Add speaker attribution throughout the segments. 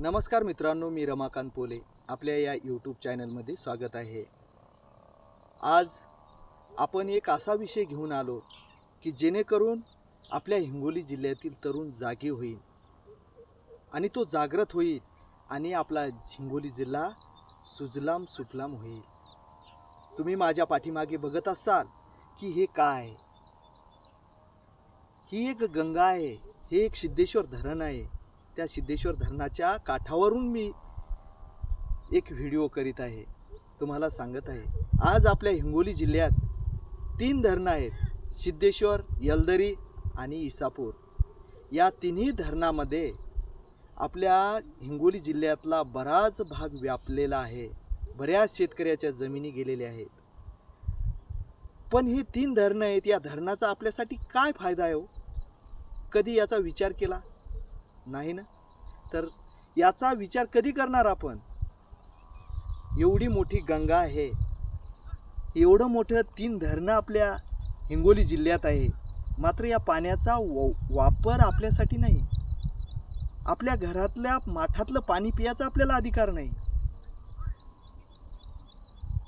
Speaker 1: नमस्कार मित्रांनो मी रमाकांत पोले. आपल्या या यूट्यूब चॅनलमध्ये स्वागत आहे. आज आपण एक असा विषय घेऊन आलो की जेणेकरून आपल्या हिंगोली जिल्ह्यातील तरुण जागे होईल आणि तो जागृत होईल आणि आपला हिंगोली जिल्हा सुजलाम सुफलाम होईल. तुम्ही माझ्या पाठीमागे बघत असाल की हे काय? ही एक गंगा आहे हे एक सिद्धेश्वर धरण आहे. त्या सिद्धेश्वर धरणाच्या काठावरून मी एक व्हिडिओ करीत आहे. तुम्हाला सांगत आहे. आज आपल्या हिंगोली जिल्ह्यात तीन धरणं आहेत. सिद्धेश्वर यलदरी आणि इसापूर. या तिन्ही धरणामध्ये आपल्या हिंगोली जिल्ह्यातला बराच भाग व्यापलेला आहे. बऱ्याच शेतकऱ्याच्या जमिनी गेलेल्या आहेत. पण हे तीन धरणं आहेत या धरणाचा आपल्यासाठी काय फायदा आहे हो? कधी याचा विचार केला? नाही ना? तर याचा विचार कधी करणार आपण? एवढी मोठी गंगा आहे. एवढं मोठं तीन धरणं आपल्या हिंगोली जिल्ह्यात आहे. मात्र या पाण्याचा व वापर आपल्यासाठी नाही. आपल्या घरातल्या माठातलं पाणी पियाचा आपल्याला अधिकार नाही.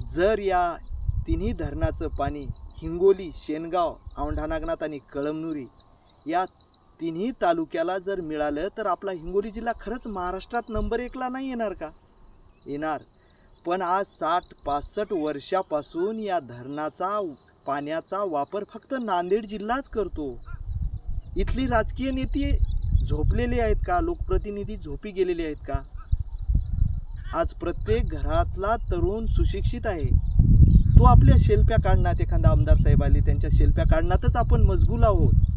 Speaker 1: जर या तिन्ही धरणाचं पाणी हिंगोली शेनगाव औंढा नागनाथ आणि कळमनुरी या तिन्ही तालुक्याला जर मिळालं तर आपला हिंगोली जिल्हा खरंच महाराष्ट्रात नंबर एकला नाही येणार का? येणार. पण आज साठ पासष्ट वर्षापासून या धरणाचा पाण्याचा वापर फक्त नांदेड जिल्हाच करतो. इथली राजकीय नेते झोपलेले आहेत का? लोकप्रतिनिधी झोपी गेलेले आहेत का? आज प्रत्येक घरातला तरुण सुशिक्षित आहे. तो आपल्या शेल्प्या काढण्यात एखादा आमदार साहेब आले त्यांच्या शेल्प्या काढण्यातच आपण मजगूल आहोत.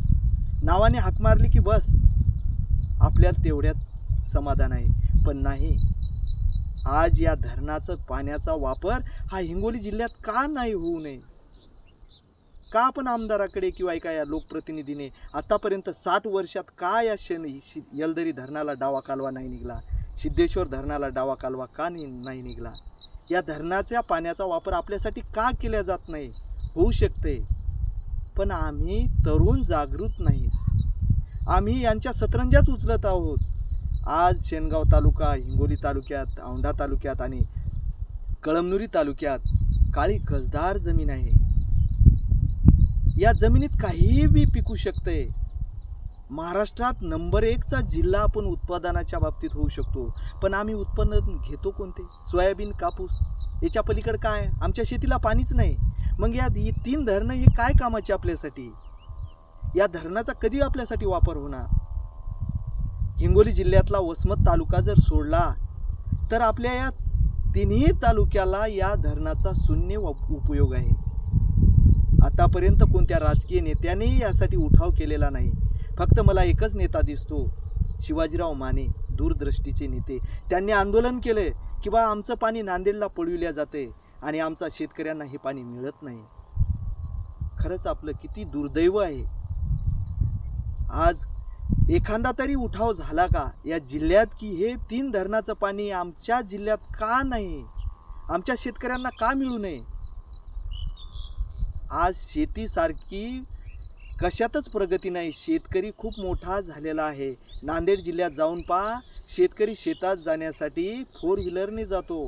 Speaker 1: नावाने हाक मारली की बस. आपल्याला तेवढ्यात समाधान आहे. पण नाही आज या धरणाचं पाण्याचा वापर हा हिंगोली जिल्ह्यात का नाही होऊ नये? का आपण आमदाराकडे किंवा एका या लोकप्रतिनिधीने आतापर्यंत साठ वर्षात का या शन शि- यलदरी धरणाला डावा कालवा नाही निघाला? सिद्धेश्वर धरणाला डावा कालवा का नाही निघाला? या धरणाच्या पाण्याचा वापर आपल्यासाठी का केला जात नाही? होऊ शकते. पण आम्ही तरुण जागृत नाही. आम्ही यांच्या सतरंजाच उचलत आहोत. आज शेणगाव तालुका हिंगोली तालुक्यात औंढा तालुक्यात आणि कळमनुरी तालुक्यात काळी कसदार जमीन आहे. या जमिनीत काहीही बी पिकू शकते. महाराष्ट्रात नंबर एकचा जिल्हा आपण उत्पादनाच्या बाबतीत होऊ शकतो. पण आम्ही उत्पन्न घेतो कोणते? सोयाबीन कापूस. याच्या पलीकडे काय? आमच्या शेतीला पाणीच नाही. मग या ही तीन धरणं हे काय कामाची आपल्यासाठी? या धरणाचा कधी आपल्यासाठी वापर होणार? हिंगोली जिल्ह्यातला वसमत तालुका जर सोडला तर आपल्या या तिन्ही तालुक्याला या धरणाचा शून्य व- उपयोग आहे. आतापर्यंत कोणत्या राजकीय नेत्याने यासाठी उठाव केलेला नाही. फक्त मला एकच नेता दिसतो शिवाजीराव माने दूरदृष्टीचे नेते. त्यांनी आंदोलन केले की बा आमचं पाणी नांदेडला पळविल्या जाते आणि आमचा शेतकऱ्यांना हे पाणी मिळत नाही. खरंच आपलं किती दुर्दैव आहे. आज एखादा तरी उठाव झाला का? या जिल्ह्यात की हे तीन धरणाचं पाणी आमच्या जिल्ह्यात का नाही? आमच्या शेतकऱ्यांना का मिळू नये? आज शेतीसारखी कशातच प्रगती नाही. शेतकरी खूप मोठा झालेला आहे. नांदेड जिल्ह्यात जाऊन पहा शेतकरी शेतात जाण्यासाठी फोर व्हीलरने जातो.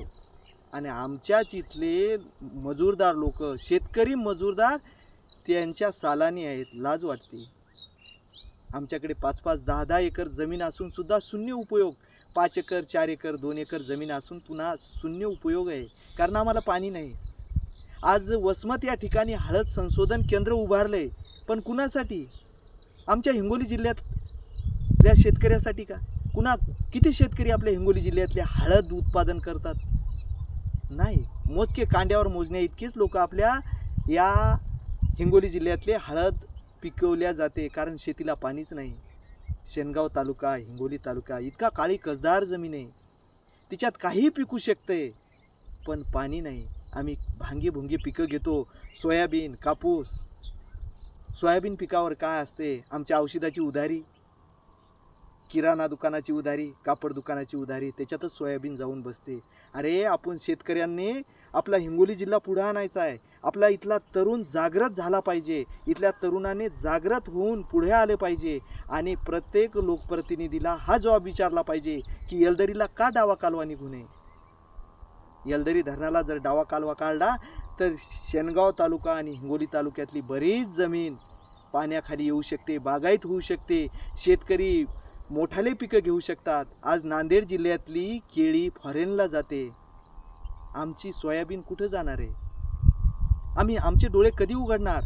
Speaker 1: आणि आमच्याच इथले मजूरदार लोक शेतकरी मजूरदार त्यांच्या सालानी आहेत लाज वाटते. आमच्याकडे पाच पाच दहा दहा एकर जमीन असून सुद्धा शून्य उपयोग पाच एकर चार एकर दोन एकर जमीन असून पुन्हा शून्य उपयोग आहे कारण आम्हाला पाणी नाही. आज वसमत या ठिकाणी हळद संशोधन केंद्र उभारलं आहे पण कुणासाठी? आमच्या हिंगोली जिल्ह्यातल्या शेतकऱ्यासाठी का? कुणा किती शेतकरी आपल्या हिंगोली जिल्ह्यातले हळद उत्पादन करतात? नाही मोजके कांड्यावर मोजण्या इतकीच लोक आपल्या या हिंगोली जिल्ह्यातले हळद पिकवल्या जाते कारण शेतीला पाणीच नाही. शेनगाव तालुका हिंगोली तालुका इतका काळी कसदार जमीन आहे. तिच्यात काहीही पिकू शकते पण पाणी नाही. आम्ही भांगी भुंगी पिकं घेतो सोयाबीन कापूस. सोयाबीन पिकावर काय असते? आमच्या औषधाची उधारी. किराणा दुकानाची उधारी कापड दुकानाची उधारी त्याच्यातच सोयाबीन जाऊन बसते. अरे आपण शेतकऱ्यांनी आपला हिंगोली जिल्हा पुढे आणायचा आहे. आपला इथला तरुण जागृत झाला पाहिजे. इथल्या तरुणाने जागृत होऊन पुढे आले पाहिजे. आणि प्रत्येक लोकप्रतिनिधीला हा जबाब विचारला पाहिजे की यलदरीला का डावा कालवा निघू नये? यलदरी धरणाला जर डावा कालवा काढला तर शेनगाव तालुका आणि हिंगोली तालुक्यातली बरीच जमीन पाण्याखाली येऊ शकते बागायत होऊ शकते. शेतकरी मोठाले पिकं घेऊ शकतात. आज नांदेड जिल्ह्यातली केळी फॉरेनला जाते. आमची सोयाबीन कुठं जाणार आहे? आम्ही आमचे डोळे कधी उघडणार?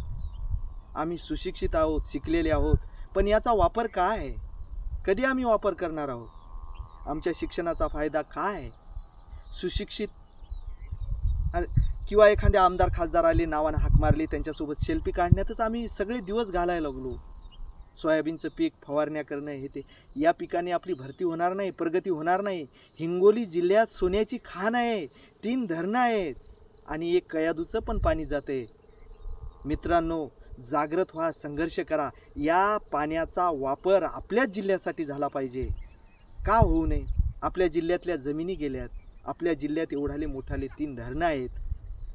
Speaker 1: आम्ही सुशिक्षित आहोत शिकलेले आहोत पण याचा वापर काय? आहे कधी आम्ही वापर करणार आहोत? आमच्या शिक्षणाचा फायदा काय? आहे सुशिक्षित किंवा एखाद्या आमदार खासदार आले नावानं हाक मारली त्यांच्यासोबत सेल्फी काढण्यातच आम्ही सगळे दिवस घालायला लागलो. सोयाबीनचं पीक फवारण्या करणं हे ते. या पिकाने आपली भरती होणार नाही प्रगती होणार नाही. हिंगोली जिल्ह्यात सोन्याची खाण आहे तीन धरणं आहेत आणि एक कयादूचं पण पाणी जाते मित्रांनो जागृत व्हा संघर्ष करा. या पाण्याचा वापर आपल्याच जिल्ह्यासाठी झाला पाहिजे. का होऊ नये? आपल्या जिल्ह्यातल्या जमिनी गेल्यात. आपल्या जिल्ह्यात एवढाले मोठाले तीन धरणं आहेत.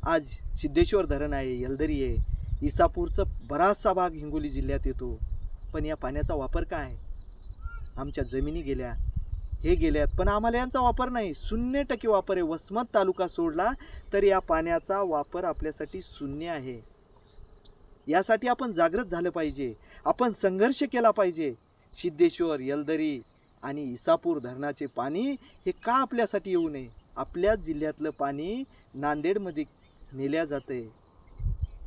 Speaker 1: आज सिद्धेश्वर धरण आहे यलदरी आहे. इसापूरचा बराचसा भाग हिंगोली जिल्ह्यात येतो. पण या पाण्याचा वापर काय? आहे? आमच्या जमिनी गेल्या हे गेल्यात पण आम्हाला यांचा वापर नाही. शून्य टक्के वापर आहे. वसमत तालुका सोडला तर या पाण्याचा वापर आपल्यासाठी शून्य आहे. यासाठी आपण जागृत झालं पाहिजे. आपण संघर्ष केला पाहिजे. सिद्धेश्वर यलदरी आणि इसापूर धरणाचे पाणी हे का आपल्यासाठी येऊ नये? आपल्याच जिल्ह्यातलं पाणी नांदेडमध्ये नेल्या आहे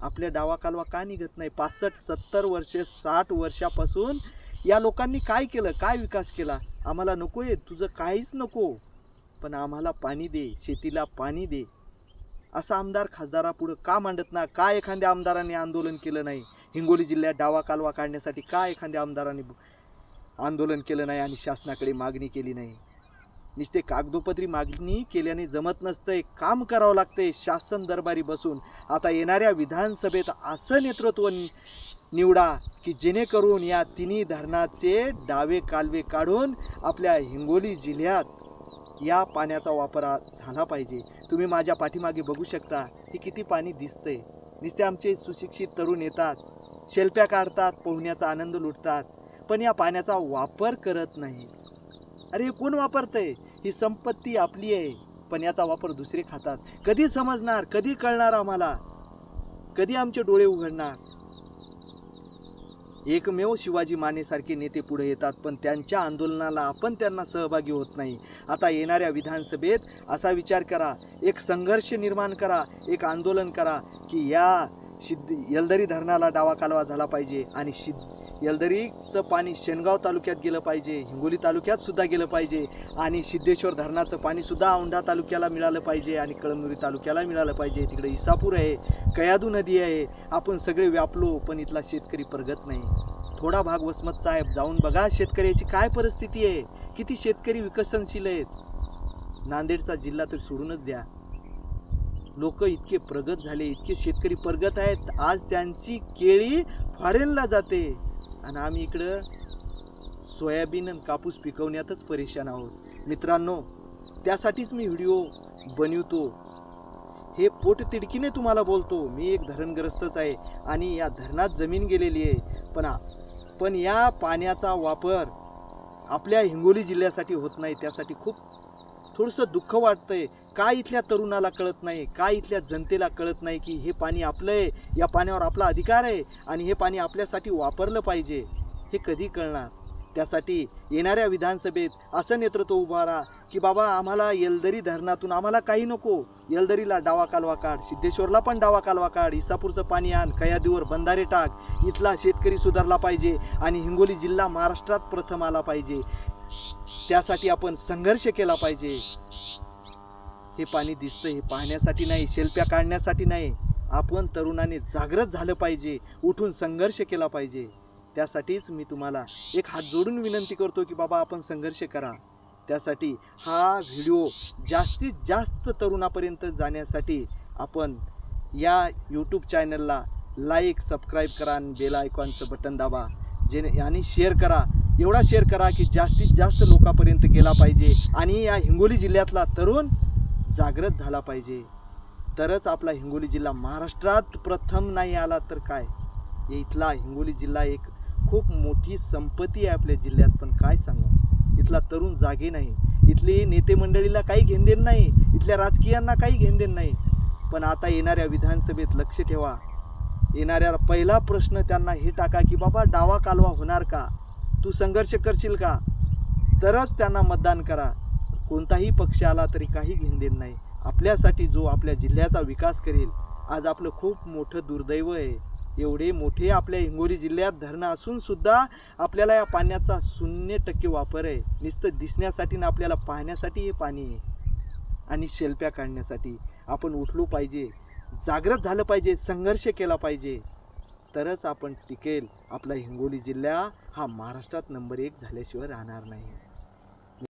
Speaker 1: आपल्या डावा कालवा का निघत नाही? पासष्ट सत्तर वर्षे साठ वर्षापासून या लोकांनी काय केलं? काय विकास केला? आम्हाला नको आहे. तुझं काहीच नको. पण आम्हाला पाणी दे. शेतीला पाणी दे. असं आमदार खासदारापुढं का मांडत ना का एखाद्या आमदाराने आंदोलन केलं नाही? हिंगोली जिल्ह्यात डावा कालवा काढण्यासाठी का एखाद्या आमदाराने आंदोलन केलं नाही आणि शासनाकडे मागणी केली नाही? नुसते कागदोपत्री मागणी केल्याने जमत नसतंय काम करावं लागतंय शासन दरबारी बसून. आता येणाऱ्या विधानसभेत असं नेतृत्व निवडा की जेणेकरून या तिन्ही धरणाचे डावे कालवे काढून आपल्या हिंगोली जिल्ह्यात या पाण्याचा वापर झाला पाहिजे. तुम्ही माझ्या पाठीमागे बघू शकता की किती पाणी दिसतंय. नुसते आमचे सुशिक्षित तरुण येतात शेल्प्या काढतात पोहण्याचा आनंद लुटतात पण या पाण्याचा वापर करत नाही. अरे कोण वापरतंय? ही संपत्ती आपली आहे पण याचा वापर दुसरे खातात. कधी समजणार कधी कळणार आम्हाला? कधी आमचे डोळे उघडणार? एकमेव शिवाजी मानेसारखे नेते पुढे येतात पण त्यांच्या आंदोलनाला आपण त्यांना सहभागी होत नाही. आता येणाऱ्या विधानसभेत असा विचार करा एक संघर्ष निर्माण करा एक आंदोलन करा की या सिद्ध यलदरी धरणाला डावा कालवा झाला पाहिजे आणि सिद्ध यलदरीचं पाणी शेणगाव तालुक्यात गेलं पाहिजे हिंगोली तालुक्यात सुद्धा गेलं पाहिजे आणि सिद्धेश्वर धरणाचं पाणी सुद्धा औंढा तालुक्याला मिळालं पाहिजे आणि कळमनुरी तालुक्याला मिळालं पाहिजे. तिकडे इसापूर आहे कयादू नदी आहे. आपण सगळे व्यापलो पण इथला शेतकरी प्रगत नाही. थोडा भाग वसमत साहेब जाऊन बघा शेतकऱ्याची काय परिस्थिती आहे. किती शेतकरी विकसनशील आहेत. नांदेडचा जिल्हा तर सोडूनच द्या. लोक इतके प्रगत झाले इतके शेतकरी प्रगत आहेत. आज त्यांची केळी फॉरेनला जाते. आणि आम्ही इकडं सोयाबीन आणि कापूस पिकवण्यातच परेशान आहोत. मित्रांनो त्यासाठीच मी व्हिडिओ बनवतो. हे पोटतिडकीने तुम्हाला बोलतो. मी एक धरणग्रस्तच आहे आणि या धरणात जमीन गेलेली आहे. पण पण या पाण्याचा वापर आपल्या हिंगोली जिल्ह्यासाठी होत नाही. त्यासाठी खूप थोडंसं दुःख वाटतंय. का इथल्या तरुणाला कळत नाही? का इथल्या जनतेला कळत नाही की हे पाणी आपलं आहे? या पाण्यावर आपला अधिकार आहे? आणि हे पाणी आपल्यासाठी वापरलं पाहिजे. हे कधी कळणार? त्यासाठी येणाऱ्या विधानसभेत असं नेतृत्व उभारा की बाबा आम्हाला येलदरी धरणातून आम्हाला काही नको. येलदरीला डावा कालवा काढ. सिद्धेश्वरला पण डावा कालवा काढ. इसापूरचं पाणी आण. कयादीवर बंधारे टाक. इथला शेतकरी सुधारला पाहिजे आणि हिंगोली जिल्हा महाराष्ट्रात प्रथम आला पाहिजे. त्यासाठी आपण संघर्ष केला पाहिजे. हे पाणी दिसतं हे पाहण्यासाठी नाही शेल्प्या काढण्यासाठी नाही. आपण तरुणाने जागृत झालं पाहिजे उठून संघर्ष केला पाहिजे. त्यासाठीच मी तुम्हाला एक हात जोडून विनंती करतो की बाबा आपण संघर्ष करा. त्यासाठी हा व्हिडिओ जास्तीत जास्त तरुणापर्यंत जाण्यासाठी आपण या यूट्यूब चॅनलला लाईक सबस्क्राईब करा आणि बेल आयकॉनचं बटन दाबा. जेणे आणि शेअर करा. एवढा शेअर करा की जास्तीत जास्त लोकांपर्यंत गेला पाहिजे आणि या हिंगोली जिल्ह्यातला तरुण जागृत झाला पाहिजे. तरच आपला हिंगोली जिल्हा महाराष्ट्रात प्रथम नाही आला तर काय? इथला हिंगोली जिल्हा एक खूप मोठी संपत्ती आहे आपल्या जिल्ह्यात. पण काय सांगू? इथला तरुण जागे नाही. इथले नेते मंडळीला काही घेणदेण नाही. इथल्या राजकीयांना काही घेणदेण नाही. पण आता येणाऱ्या विधानसभेत लक्ष ठेवा. येणाऱ्या पहिला प्रश्न त्यांना हे टाका की बाबा डावा कालवा होणार का? तू संघर्ष करशील का? तरच त्यांना मतदान करा. कोणताही पक्ष आला तरी काही घेणदेण नाही. आपल्यासाठी जो आपल्या जिल्ह्याचा विकास करेल आज आपलं खूप मोठं दुर्दैव आहे. एवढे मोठे आपल्या हिंगोली जिल्ह्यात धरणं असूनसुद्धा आपल्याला या पाण्याचा शून्य टक्के वापर आहे. नुसतं दिसण्यासाठी ना आपल्याला पाहण्यासाठी हे पाणी आहे. आणि शेल्प्या काढण्यासाठी आपण उठलो पाहिजे. जागृत झालं पाहिजे. संघर्ष केला पाहिजे. तरच आपण टिकेल. आपला हिंगोली जिल्हा हा महाराष्ट्रात नंबर एक झाल्याशिवाय राहणार नाही.